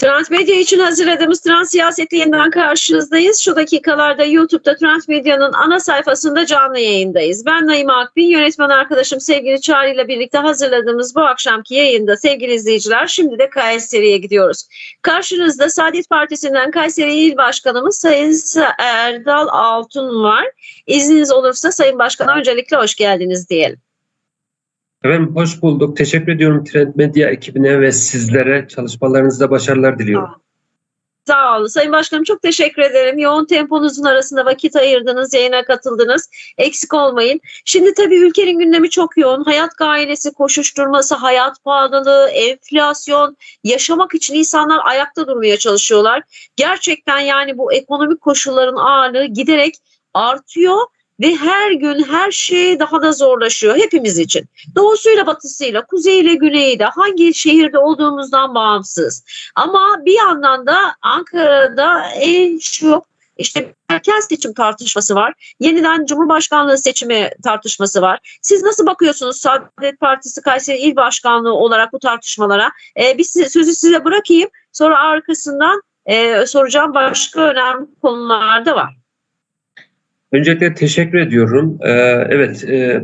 Trans Medya için hazırladığımız Trans Siyaset'le yeniden karşınızdayız. Şu dakikalarda YouTube'da Trans Medya'nın ana sayfasında canlı yayındayız. Ben Naime Akbin, yönetmen arkadaşım sevgili Çağrı ile birlikte hazırladığımız bu akşamki yayında sevgili izleyiciler şimdi de Kayseri'ye gidiyoruz. Karşınızda Saadet Partisi'nden Kayseri İl Başkanımız Sayın Erdal Altun var. İzniniz olursa Sayın Başkan'a öncelikle hoş geldiniz diyelim. Efendim hoş bulduk. Teşekkür ediyorum Trend Medya ekibine ve sizlere çalışmalarınızda başarılar diliyorum. Sağ olun. Sayın Başkanım çok teşekkür ederim. Yoğun temponuzun arasında vakit ayırdınız, yayına katıldınız. Eksik olmayın. Şimdi tabii ülkenin gündemi çok yoğun. Hayat gailesi, koşuşturması, hayat pahalılığı, enflasyon, yaşamak için insanlar ayakta durmaya çalışıyorlar. Gerçekten yani bu ekonomik koşulların ağırlığı giderek artıyor ve her gün her şey daha da zorlaşıyor hepimiz için. Doğusuyla batısıyla, kuzeyiyle güneyiyle hangi şehirde olduğumuzdan bağımsız. Ama bir yandan da Ankara'da en çok işte erken seçim tartışması var. Yeniden Cumhurbaşkanlığı seçimi tartışması var. Siz nasıl bakıyorsunuz Saadet Partisi Kayseri İl Başkanlığı olarak bu tartışmalara? Ee, bir sözü size bırakayım. Sonra arkasından e, soracağım başka önemli konular da var. Öncelikle teşekkür ediyorum. Ee, evet, e,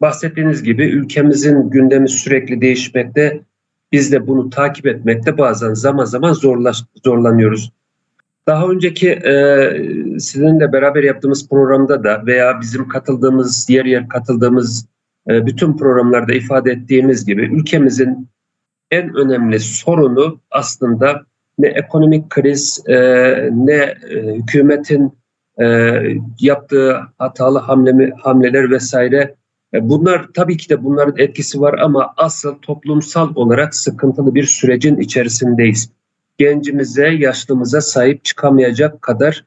bahsettiğiniz gibi ülkemizin gündemi sürekli değişmekte. Biz de bunu takip etmekte bazen zaman zaman zorlaş, zorlanıyoruz. Daha önceki e, sizinle beraber yaptığımız programda da veya bizim katıldığımız, yer yer katıldığımız e, bütün programlarda ifade ettiğimiz gibi ülkemizin en önemli sorunu aslında ne ekonomik kriz e, ne e, hükümetin e, yaptığı hatalı hamle, hamleler vesaire e, bunlar tabii ki de bunların etkisi var ama asıl toplumsal olarak sıkıntılı bir sürecin içerisindeyiz. Gencimize, yaşlımıza sahip çıkamayacak kadar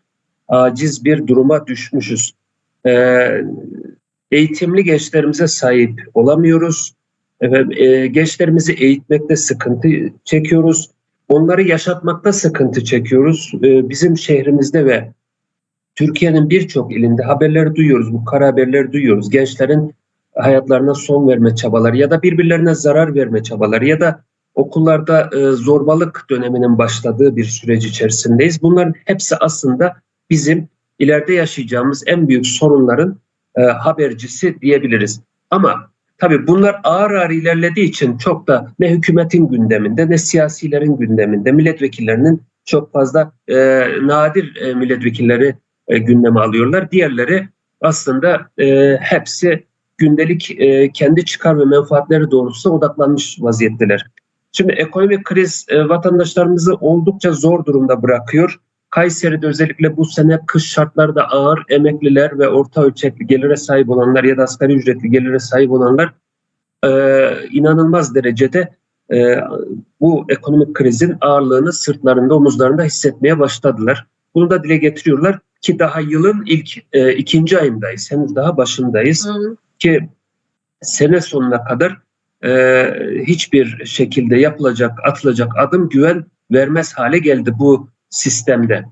aciz bir duruma düşmüşüz. E, eğitimli gençlerimize sahip olamıyoruz. Efendim, e, gençlerimizi eğitmekte sıkıntı çekiyoruz. Onları yaşatmakta sıkıntı çekiyoruz. E, bizim şehrimizde ve Türkiye'nin birçok ilinde haberleri duyuyoruz, bu kara haberleri duyuyoruz. Gençlerin hayatlarına son verme çabaları ya da birbirlerine zarar verme çabaları ya da okullarda e, zorbalık döneminin başladığı bir süreç içerisindeyiz. Bunların hepsi aslında bizim ileride yaşayacağımız en büyük sorunların e, habercisi diyebiliriz. Ama tabii bunlar ağır ağır ilerlediği için çok da ne hükümetin gündeminde ne siyasilerin gündeminde milletvekillerinin çok fazla e, nadir e, milletvekilleri e, gündeme alıyorlar. Diğerleri aslında e, hepsi gündelik e, kendi çıkar ve menfaatleri doğrultusunda odaklanmış vaziyetteler. Şimdi ekonomik kriz e, vatandaşlarımızı oldukça zor durumda bırakıyor. Kayseri'de özellikle bu sene kış şartlarda ağır emekliler ve orta ölçekli gelire sahip olanlar ya da asgari ücretli gelire sahip olanlar e, inanılmaz derecede e, bu ekonomik krizin ağırlığını sırtlarında, omuzlarında hissetmeye başladılar. Bunu da dile getiriyorlar ki daha yılın ilk e, ikinci ayındayız. Henüz daha başındayız Hı. ki sene sonuna kadar e, hiçbir şekilde yapılacak, atılacak adım güven vermez hale geldi bu sistemde.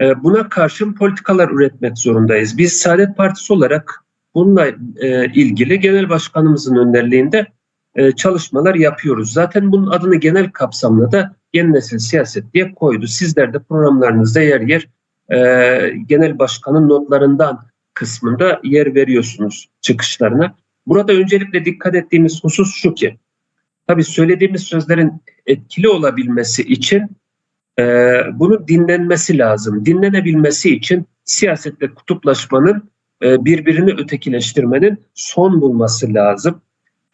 E, buna karşın politikalar üretmek zorundayız. Biz Saadet Partisi olarak bununla e, ilgili genel başkanımızın önderliğinde e, çalışmalar yapıyoruz. Zaten bunun adını genel kapsamlı da yeni nesil siyaset diye koydu. Sizler de programlarınızda yer yer e, genel başkanın notlarından kısmında yer veriyorsunuz çıkışlarına. Burada öncelikle dikkat ettiğimiz husus şu ki, tabii söylediğimiz sözlerin etkili olabilmesi için e, bunun dinlenmesi lazım. Dinlenebilmesi için siyasette kutuplaşmanın, e, birbirini ötekileştirmenin son bulması lazım.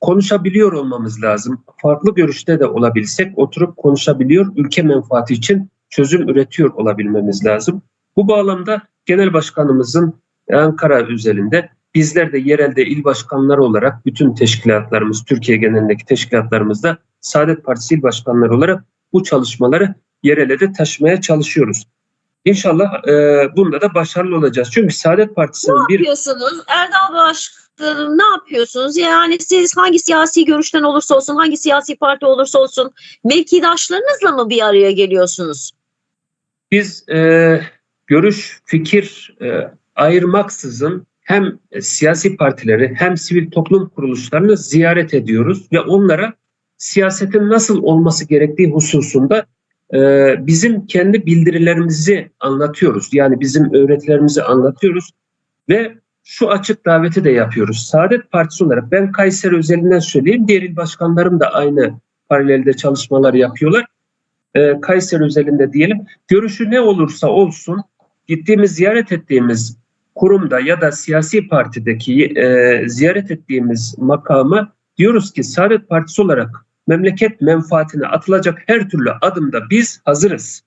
Konuşabiliyor olmamız lazım. Farklı görüşte de olabilsek oturup konuşabiliyor, ülke menfaati için çözüm üretiyor olabilmemiz lazım. Bu bağlamda genel başkanımızın Ankara üzerinde bizler de yerelde il başkanları olarak bütün teşkilatlarımız, Türkiye genelindeki teşkilatlarımızda Saadet Partisi il başkanları olarak bu çalışmaları yerele de taşımaya çalışıyoruz. İnşallah e, bunda da başarılı olacağız. Çünkü Saadet Partisi'nin Ne bir yapıyorsunuz? Erdal Başkanım ne yapıyorsunuz? Yani siz hangi siyasi görüşten olursa olsun, hangi siyasi parti olursa olsun mevkidaşlarınızla mı bir araya geliyorsunuz? biz e, görüş, fikir e, ayırmaksızın hem siyasi partileri hem sivil toplum kuruluşlarını ziyaret ediyoruz ve onlara siyasetin nasıl olması gerektiği hususunda e, bizim kendi bildirilerimizi anlatıyoruz. Yani bizim öğretilerimizi anlatıyoruz ve şu açık daveti de yapıyoruz. Saadet Partisi olarak ben Kayseri özelinden söyleyeyim. Diğer il başkanlarım da aynı paralelde çalışmalar yapıyorlar. E, Kayseri özelinde diyelim. Görüşü ne olursa olsun gittiğimiz ziyaret ettiğimiz kurumda ya da siyasi partideki e, ziyaret ettiğimiz makamı diyoruz ki Saadet Partisi olarak memleket menfaatine atılacak her türlü adımda biz hazırız.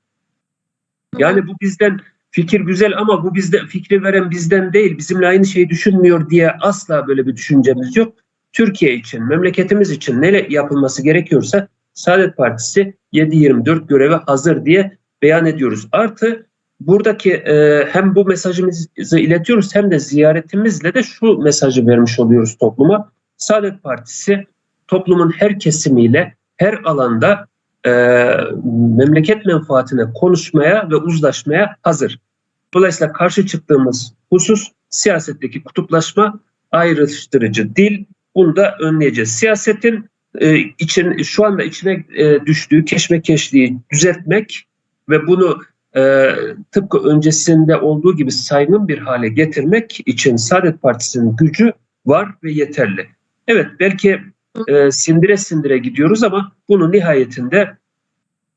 Yani bu bizden fikir güzel ama bu bizde fikri veren bizden değil, bizimle aynı şeyi düşünmüyor diye asla böyle bir düşüncemiz yok. Türkiye için, memleketimiz için ne yapılması gerekiyorsa Saadet Partisi 7-24 göreve hazır diye beyan ediyoruz. Artı buradaki e, hem bu mesajımızı iletiyoruz hem de ziyaretimizle de şu mesajı vermiş oluyoruz topluma. Saadet Partisi toplumun her kesimiyle her alanda e, memleket menfaatine konuşmaya ve uzlaşmaya hazır. Dolayısıyla karşı çıktığımız husus siyasetteki kutuplaşma, ayrıştırıcı dil. Bunu da önleyeceğiz. Siyasetin e, için şu anda içine e, düştüğü keşmekeşliği düzeltmek ve bunu e, tıpkı öncesinde olduğu gibi saygın bir hale getirmek için Saadet Partisi'nin gücü var ve yeterli. Evet belki e, sindire sindire gidiyoruz ama bunu nihayetinde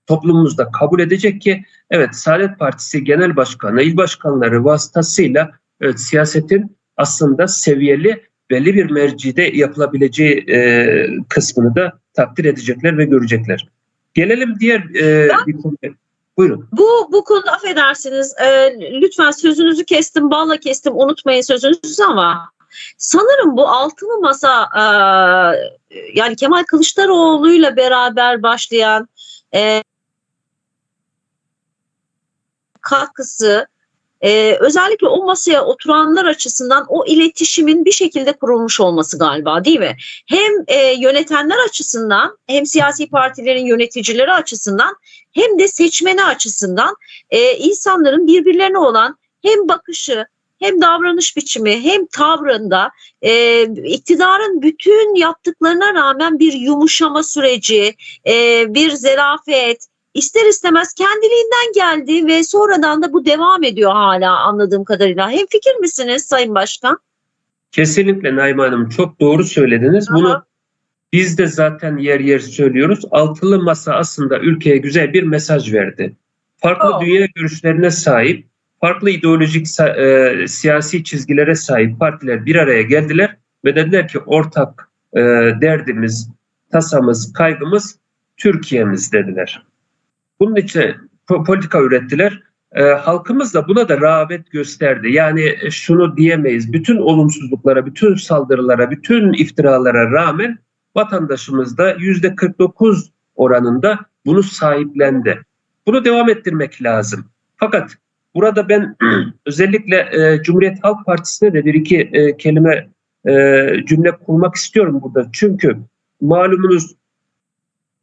toplumumuzda kabul edecek ki evet Saadet Partisi Genel Başkanı, il başkanları vasıtasıyla evet, siyasetin aslında seviyeli belli bir mercide yapılabileceği e, kısmını da takdir edecekler ve görecekler. Gelelim diğer e, bir konuya. Buyurun. Bu bu konuda affedersiniz e, lütfen sözünüzü kestim balla kestim unutmayın sözünüzü ama sanırım bu altılı masa e, yani Kemal Kılıçdaroğlu'yla beraber başlayan e, katkısı e, özellikle o masaya oturanlar açısından o iletişimin bir şekilde kurulmuş olması galiba değil mi? Hem e, yönetenler açısından hem siyasi partilerin yöneticileri açısından hem de seçmeni açısından e, insanların birbirlerine olan hem bakışı hem davranış biçimi hem tavrında e, iktidarın bütün yaptıklarına rağmen bir yumuşama süreci, e, bir zerafet ister istemez kendiliğinden geldi ve sonradan da bu devam ediyor hala anladığım kadarıyla. Hem fikir misiniz Sayın Başkan? Kesinlikle Naime Hanım çok doğru söylediniz. Aha. Bunu biz de zaten yer yer söylüyoruz. Altılı masa aslında ülkeye güzel bir mesaj verdi. Farklı Oh. dünya görüşlerine sahip, farklı ideolojik e, siyasi çizgilere sahip partiler bir araya geldiler ve dediler ki ortak e, derdimiz, tasamız, kaygımız Türkiye'miz dediler. Bunun için po- politika ürettiler. E, halkımız da buna da rağbet gösterdi. Yani e, şunu diyemeyiz. Bütün olumsuzluklara, bütün saldırılara, bütün iftiralara rağmen vatandaşımız da yüzde 49 oranında bunu sahiplendi. Bunu devam ettirmek lazım. Fakat burada ben özellikle e, Cumhuriyet Halk Partisi'ne de bir iki e, kelime e, cümle kurmak istiyorum burada. Çünkü malumunuz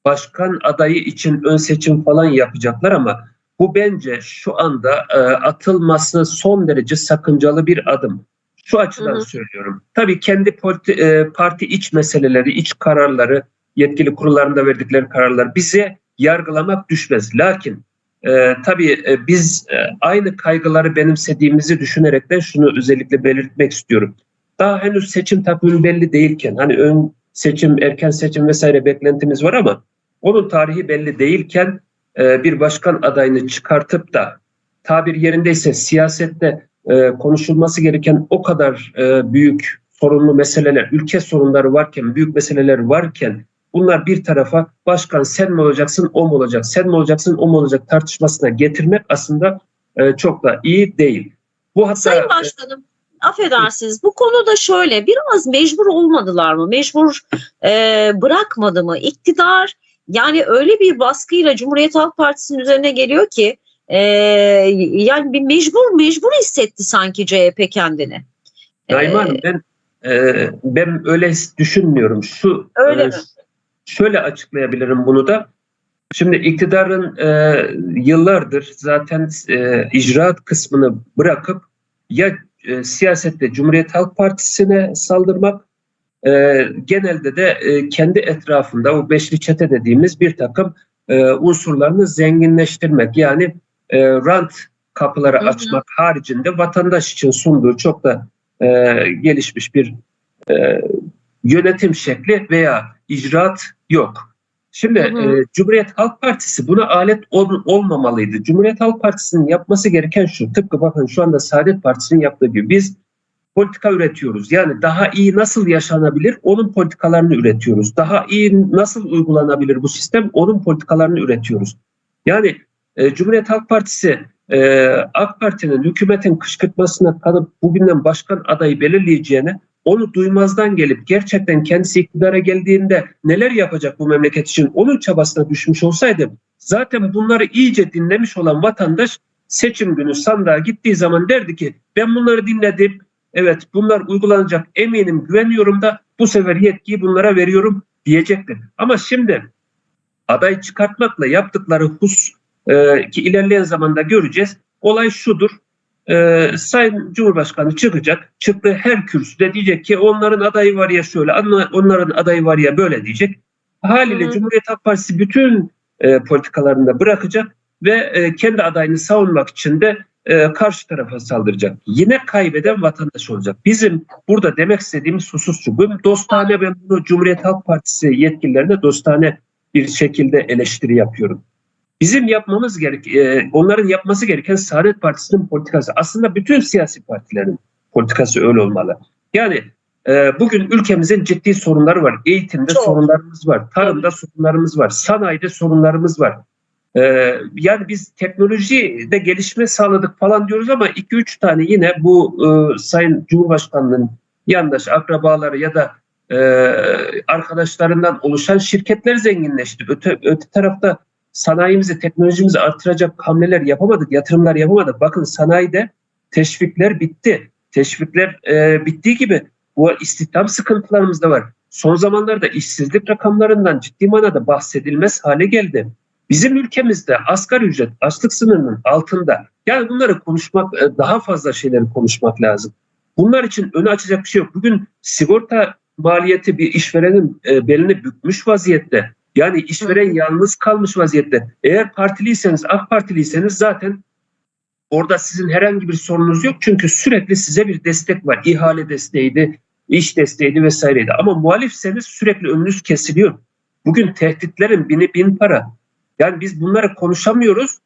başkan adayı için ön seçim falan yapacaklar ama bu bence şu anda e, atılması son derece sakıncalı bir adım. Şu açıdan Hı hı. söylüyorum. Tabii kendi politi- e, parti iç meseleleri, iç kararları, yetkili kurullarında verdikleri kararlar bize yargılamak düşmez. Lakin e, tabii e, biz e, aynı kaygıları benimsediğimizi düşünerekten şunu özellikle belirtmek istiyorum. Daha henüz seçim takvimi belli değilken hani ön seçim, erken seçim vesaire beklentimiz var ama onun tarihi belli değilken e, bir başkan adayını çıkartıp da tabir yerindeyse siyasette e, konuşulması gereken o kadar e, büyük sorunlu meseleler, ülke sorunları varken, büyük meseleler varken bunlar bir tarafa başkan sen mi olacaksın, o mu olacak, sen mi olacaksın, o mu olacak tartışmasına getirmek aslında e, çok da iyi değil. Bu hatta Sayın Başkanım affedersiniz bu konuda şöyle biraz mecbur olmadılar mı? Mecbur e, bırakmadı mı? İktidar yani öyle bir baskıyla Cumhuriyet Halk Partisi'nin üzerine geliyor ki e, yani bir mecbur mecbur hissetti sanki CHP kendini. E, Naime Hanım ben e, ben öyle düşünmüyorum. Şu Öyle e, mi? şöyle açıklayabilirim bunu da. Şimdi iktidarın e, yıllardır zaten e, icraat kısmını bırakıp ya e, siyasette Cumhuriyet Halk Partisi'ne saldırmak e, genelde de e, kendi etrafında o beşli çete dediğimiz bir takım e, unsurlarını zenginleştirmek yani e, rant kapıları Hı hı. açmak haricinde vatandaş için sunduğu çok da e, gelişmiş bir e, yönetim şekli veya icraat yok. Şimdi Hı hı. e, Cumhuriyet Halk Partisi buna alet ol- olmamalıydı. Cumhuriyet Halk Partisi'nin yapması gereken şu. Tıpkı bakın şu anda Saadet Partisi'nin yaptığı gibi biz politika üretiyoruz. Yani daha iyi nasıl yaşanabilir onun politikalarını üretiyoruz. Daha iyi nasıl uygulanabilir bu sistem onun politikalarını üretiyoruz. Yani e, Cumhuriyet Halk Partisi e, AK Parti'nin hükümetin kışkırtmasına kalıp bugünden başkan adayı belirleyeceğine onu duymazdan gelip gerçekten kendisi iktidara geldiğinde neler yapacak bu memleket için onun çabasına düşmüş olsaydı zaten bunları iyice dinlemiş olan vatandaş seçim günü sandığa gittiği zaman derdi ki ben bunları dinledim evet bunlar uygulanacak eminim güveniyorum da bu sefer yetkiyi bunlara veriyorum diyecektir. Ama şimdi aday çıkartmakla yaptıkları hus e, ki ilerleyen zamanda göreceğiz. Olay şudur. E, Sayın Cumhurbaşkanı çıkacak. Çıktığı her kürsüde diyecek ki onların adayı var ya şöyle, onla- onların adayı var ya böyle diyecek. Haliyle Hı hı. Cumhuriyet Halk Partisi bütün e, politikalarını da bırakacak ve e, kendi adayını savunmak için de e, karşı tarafa saldıracak. Yine kaybeden vatandaş olacak. Bizim burada demek istediğimiz husus şu. Bu dostane ben bunu Cumhuriyet Halk Partisi yetkililerine dostane bir şekilde eleştiri yapıyorum. Bizim yapmamız gerek, e, onların yapması gereken Saadet Partisi'nin politikası. Aslında bütün siyasi partilerin politikası öyle olmalı. Yani e, bugün ülkemizin ciddi sorunları var. Eğitimde Çok. sorunlarımız var, tarımda sorunlarımız var, sanayide sorunlarımız var. E, yani biz teknolojide gelişme sağladık falan diyoruz ama 2-3 tane yine bu e, Sayın Cumhurbaşkanı'nın yandaş akrabaları ya da e, arkadaşlarından oluşan şirketler zenginleşti. Öte, öte tarafta sanayimizi, teknolojimizi artıracak hamleler yapamadık, yatırımlar yapamadık. Bakın sanayide teşvikler bitti. Teşvikler e, bittiği gibi bu istihdam sıkıntılarımız da var. Son zamanlarda işsizlik rakamlarından ciddi manada bahsedilmez hale geldi. Bizim ülkemizde asgari ücret açlık sınırının altında. Yani bunları konuşmak, e, daha fazla şeyleri konuşmak lazım. Bunlar için önü açacak bir şey yok. Bugün sigorta maliyeti bir işverenin e, belini bükmüş vaziyette. Yani işveren yalnız kalmış vaziyette. Eğer partiliyseniz, AK Partiliyseniz zaten orada sizin herhangi bir sorununuz yok. Çünkü sürekli size bir destek var. İhale desteğiydi, iş desteğiydi vesaireydi. Ama muhalifseniz sürekli önünüz kesiliyor. Bugün tehditlerin bini bin para. Yani biz bunları konuşamıyoruz.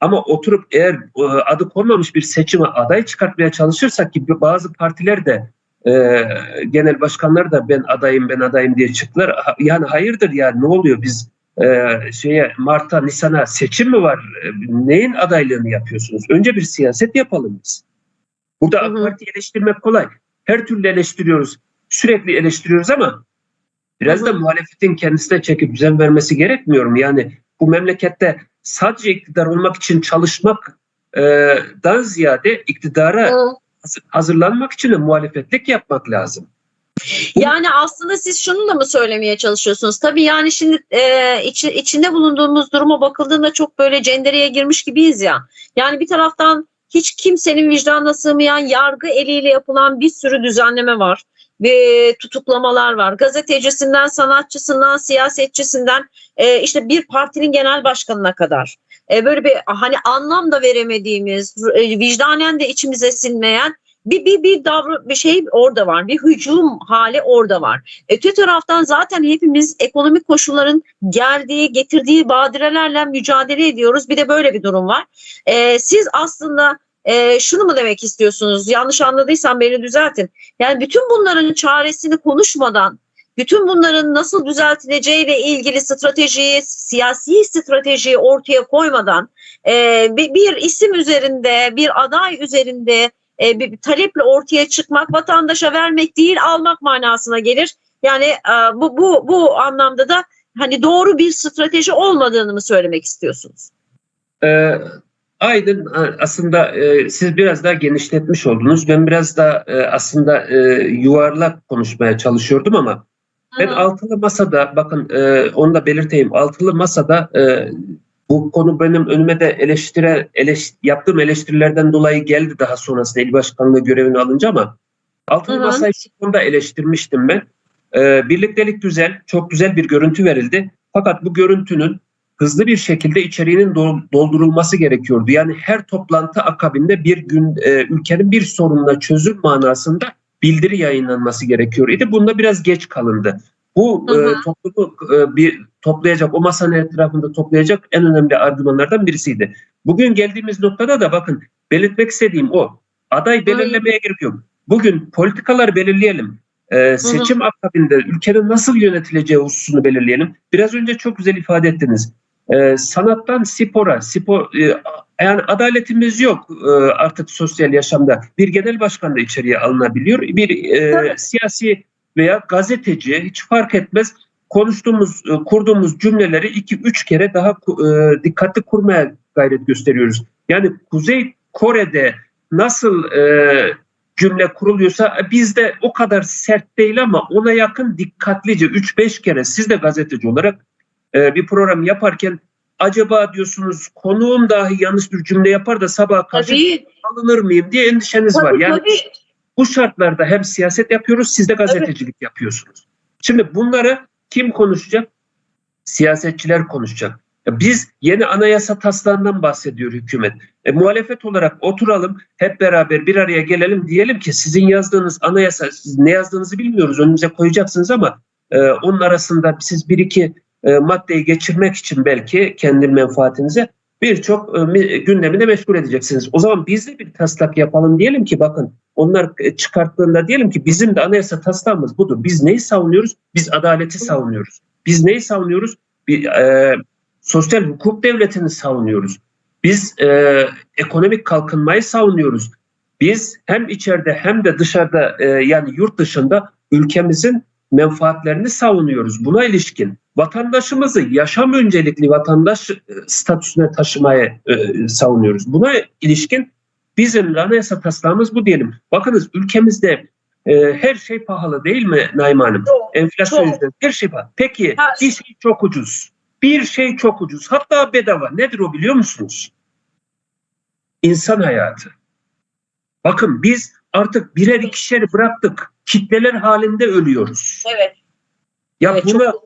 Ama oturup eğer e, adı konmamış bir seçime aday çıkartmaya çalışırsak ki bazı partiler de e, genel başkanlar da ben adayım ben adayım diye çıktılar. Yani hayırdır yani ne oluyor biz e, şeye Mart'a Nisan'a seçim mi var? E, neyin adaylığını yapıyorsunuz? Önce bir siyaset yapalım biz. Burada AK. Parti eleştirmek kolay. Her türlü eleştiriyoruz. Sürekli eleştiriyoruz ama biraz da muhalefetin kendisine çekip düzen vermesi gerekmiyor mu? Yani bu memlekette sadece iktidar olmak için çalışmaktan ziyade iktidara Hı. hazır- hazırlanmak için de muhalefetlik yapmak lazım. Yani aslında siz şunu da mı söylemeye çalışıyorsunuz? Tabii yani şimdi e, içi- içinde bulunduğumuz duruma bakıldığında çok böyle cendereye girmiş gibiyiz ya. Yani bir taraftan hiç kimsenin vicdanına sığmayan yargı eliyle yapılan bir sürü düzenleme var. Ve tutuklamalar var. Gazetecisinden, sanatçısından, siyasetçisinden e, işte bir partinin genel başkanına kadar. E, böyle bir hani anlam da veremediğimiz, e, vicdanen de içimize sinmeyen bir bir bir davran bir şey orada var. Bir hücum hali orada var. Öte taraftan zaten hepimiz ekonomik koşulların geldiği, getirdiği badirelerle mücadele ediyoruz. Bir de böyle bir durum var. Ee, siz aslında e, şunu mu demek istiyorsunuz? Yanlış anladıysam beni düzeltin. Yani bütün bunların çaresini konuşmadan bütün bunların nasıl düzeltileceğiyle ilgili stratejiyi, siyasi stratejiyi ortaya koymadan e, bir, isim üzerinde, bir aday üzerinde e, bir taleple ortaya çıkmak vatandaşa vermek değil almak manasına gelir. Yani e, bu bu bu anlamda da hani doğru bir strateji olmadığını mı söylemek istiyorsunuz? Ee, Aydın a- aslında e, siz biraz daha genişletmiş oldunuz. Ben biraz da e, aslında e, yuvarlak konuşmaya çalışıyordum ama ben altılı masada bakın e, onu da belirteyim. Altılı masada e, bu konu benim önüme de eleştire eleş, yaptığım eleştirilerden dolayı geldi daha sonrasında il başkanlığı görevini alınca ama altılı masayı şu konuda eleştirmiştim ben. E, birliktelik güzel, çok güzel bir görüntü verildi. Fakat bu görüntünün hızlı bir şekilde içeriğinin dol- doldurulması gerekiyordu. Yani her toplantı akabinde bir gün e, ülkenin bir sorununa çözüm manasında bildiri yayınlanması gerekiyor idi. Bunda biraz geç kalındı. Bu Hı hı. e, toplumu e, bir toplayacak, o masanın etrafında toplayacak en önemli argümanlardan birisiydi. Bugün geldiğimiz noktada da bakın belirtmek istediğim o. Aday belirlemeye gerek yok. Bugün politikalar belirleyelim. Ee, seçim akabinde ülkenin nasıl yönetileceği hususunu belirleyelim. Biraz önce çok güzel ifade ettiniz. Ee, sanattan spora, spor e, yani adaletimiz yok e, artık sosyal yaşamda. Bir genel başkan da içeriye alınabiliyor. Bir e, siyasi veya gazeteci hiç fark etmez konuştuğumuz, e, kurduğumuz cümleleri iki üç kere daha e, dikkatli kurmaya gayret gösteriyoruz. Yani Kuzey Kore'de nasıl e, cümle kuruluyorsa e, bizde o kadar sert değil ama ona yakın dikkatlice 3-5 kere siz de gazeteci olarak e, bir program yaparken acaba diyorsunuz konuğum dahi yanlış bir cümle yapar da sabah karşı Tabii, alınır mıyım diye endişeniz var. tabii, Yani tabii. bu şartlarda hem siyaset yapıyoruz, siz de gazetecilik yapıyorsunuz. Şimdi bunları kim konuşacak? Siyasetçiler konuşacak. Biz yeni anayasa taslağından bahsediyor hükümet. E, muhalefet olarak oturalım, hep beraber bir araya gelelim diyelim ki sizin yazdığınız anayasa, siz ne yazdığınızı bilmiyoruz, önümüze koyacaksınız ama e, onun arasında siz bir iki e, maddeyi geçirmek için belki kendi menfaatinize birçok e, mi- gündemi de meşgul edeceksiniz. O zaman biz de bir taslak yapalım diyelim ki bakın onlar e, çıkarttığında diyelim ki bizim de anayasa taslağımız budur. Biz neyi savunuyoruz? Biz adaleti savunuyoruz. Biz neyi savunuyoruz? Bir, e, sosyal hukuk devletini savunuyoruz. Biz e, ekonomik kalkınmayı savunuyoruz. Biz hem içeride hem de dışarıda e, yani yurt dışında ülkemizin menfaatlerini savunuyoruz. Buna ilişkin vatandaşımızı yaşam öncelikli vatandaş e, statüsüne taşımaya e, savunuyoruz. Buna ilişkin bizim anayasa taslağımız bu diyelim. Bakınız ülkemizde e, her şey pahalı değil mi Naim Hanım? Çok, Enflasyon çok. yüzünden her şey pahalı. Peki Her bir şey çok ucuz. Bir şey çok ucuz. Hatta bedava. Nedir o biliyor musunuz? İnsan hayatı. Bakın biz artık birer ikişeri bıraktık. Kitleler halinde ölüyoruz. Evet. Ya evet, buna çok-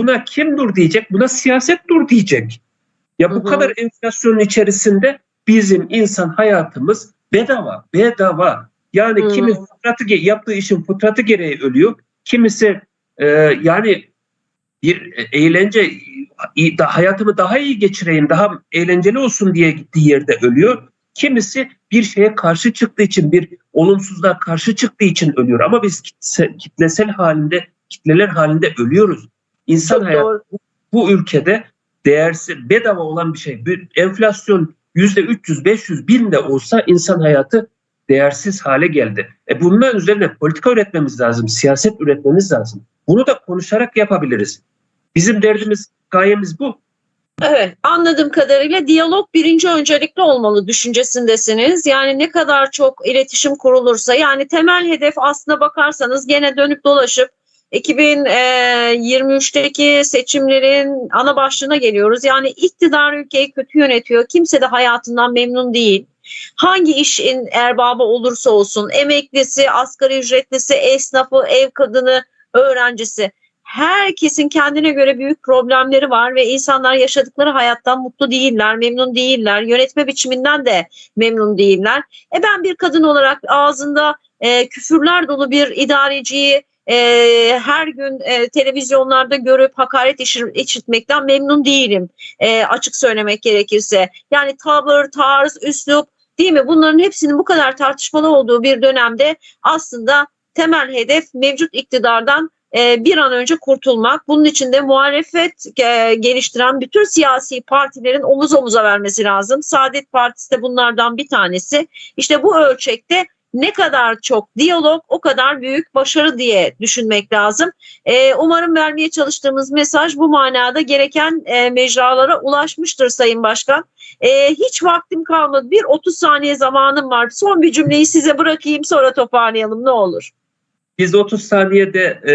buna kim dur diyecek? Buna siyaset dur diyecek. Ya bu Hı hı. kadar enflasyonun içerisinde bizim insan hayatımız bedava, bedava. Yani Hı. kimi fıtratı yaptığı işin fıtratı gereği ölüyor. Kimisi e, yani bir eğlence i- da hayatımı daha iyi geçireyim, daha eğlenceli olsun diye gittiği yerde ölüyor. Kimisi bir şeye karşı çıktığı için, bir olumsuzluğa karşı çıktığı için ölüyor. Ama biz kitlesel halinde, kitleler halinde ölüyoruz. İnsan Çok hayatı doğru. bu ülkede değersiz, bedava olan bir şey. Bir enflasyon yüzde 300, 500, 1000 de olsa insan hayatı değersiz hale geldi. E bundan üzerine politika üretmemiz lazım, siyaset üretmemiz lazım. Bunu da konuşarak yapabiliriz. Bizim derdimiz, gayemiz bu. Evet, anladığım kadarıyla diyalog birinci öncelikli olmalı düşüncesindesiniz. Yani ne kadar çok iletişim kurulursa yani temel hedef aslına bakarsanız gene dönüp dolaşıp 2023'teki seçimlerin ana başlığına geliyoruz. Yani iktidar ülkeyi kötü yönetiyor. Kimse de hayatından memnun değil. Hangi işin erbabı olursa olsun, emeklisi, asgari ücretlisi, esnafı, ev kadını, öğrencisi herkesin kendine göre büyük problemleri var ve insanlar yaşadıkları hayattan mutlu değiller, memnun değiller, yönetme biçiminden de memnun değiller. E ben bir kadın olarak ağzında e, küfürler dolu bir idareciyi e, her gün e, televizyonlarda görüp hakaret işitmekten memnun değilim e, açık söylemek gerekirse. Yani tavır, tarz, üslup değil mi? Bunların hepsinin bu kadar tartışmalı olduğu bir dönemde aslında temel hedef mevcut iktidardan e, bir an önce kurtulmak. Bunun için de muhalefet e, geliştiren bütün siyasi partilerin omuz omuza vermesi lazım. Saadet Partisi de bunlardan bir tanesi. İşte bu ölçekte ne kadar çok diyalog o kadar büyük başarı diye düşünmek lazım. E, umarım vermeye çalıştığımız mesaj bu manada gereken e, mecralara ulaşmıştır Sayın Başkan. E, hiç vaktim kalmadı. Bir 30 saniye zamanım var. Son bir cümleyi size bırakayım sonra toparlayalım ne olur. Biz 30 saniyede e,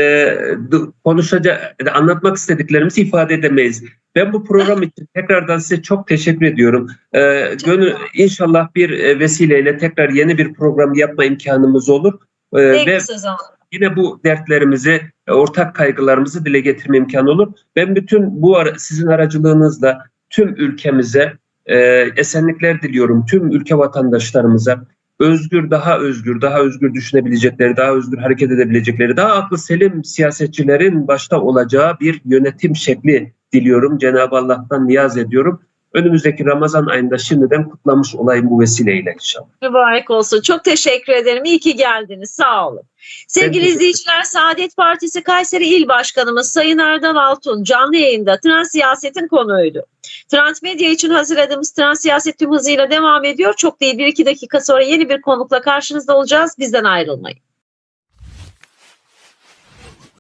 konuşacak, anlatmak istediklerimizi ifade edemeyiz. Ben bu program için tekrardan size çok teşekkür ediyorum. E, gönül, inşallah bir e, vesileyle tekrar yeni bir program yapma imkanımız olur. E, En ve yine bu dertlerimizi, e, ortak kaygılarımızı dile getirme imkanı olur. Ben bütün bu ara, sizin aracılığınızla tüm ülkemize e, esenlikler diliyorum. Tüm ülke vatandaşlarımıza özgür, daha özgür, daha özgür düşünebilecekleri, daha özgür hareket edebilecekleri, daha aklı selim siyasetçilerin başta olacağı bir yönetim şekli diliyorum. Cenab-ı Allah'tan niyaz ediyorum. Önümüzdeki Ramazan ayında şimdiden kutlamış olayım bu vesileyle inşallah. Mübarek olsun. Çok teşekkür ederim. İyi ki geldiniz. Sağ olun. Sevgili izleyiciler, Saadet Partisi Kayseri İl Başkanımız Sayın Erdal Altun canlı yayında Trans Siyaset'in konuğuydu. Trans Medya için hazırladığımız Trans Siyaset tüm hızıyla devam ediyor. Çok değil bir iki dakika sonra yeni bir konukla karşınızda olacağız. Bizden ayrılmayın.